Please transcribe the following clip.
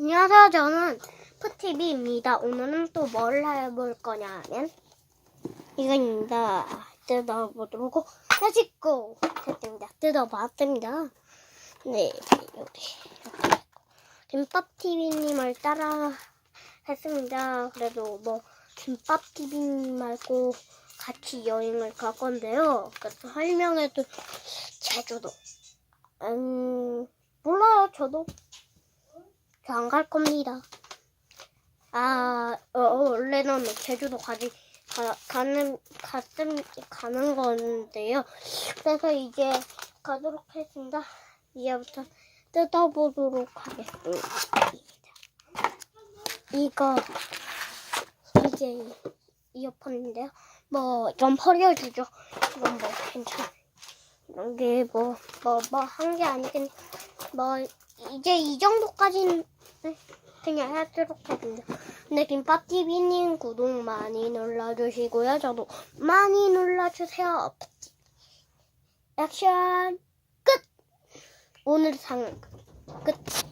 안녕하세요. 저는 푸티비입니다. 오늘은 또 뭘 해볼 거냐면 이거입니다. 뜯어보도록 하시고 됐습니다. 뜯어봤습니다. 네, 여기 이렇게 김밥TV님을 따라 했습니다. 그래도 뭐 김밥TV님 말고 같이 여행을 갈 건데요. 그래서 설명해도 제주도. 음, 몰라요, 저도. 저 안 갈 겁니다. 아, 어, 어, 원래는 제주도 가지, 가, 가는, 갔음, 가는 건데요. 그래서 이제 가도록 하겠습니다. 이제부터 뜯어보도록 하겠습니다. 이거, 이게 이어폰인데요. 뭐, 좀 버려주죠. 이건 뭐, 괜찮아. 이게 뭐, 뭐, 뭐, 한 게 아니긴, 뭐, 이제 이 정도까지는 그냥 하도록 하겠습니다. 근데 김밥TV님 구독 많이 눌러주시고요. 저도 많이 눌러주세요. 액션 끝! 오늘 상은 끝.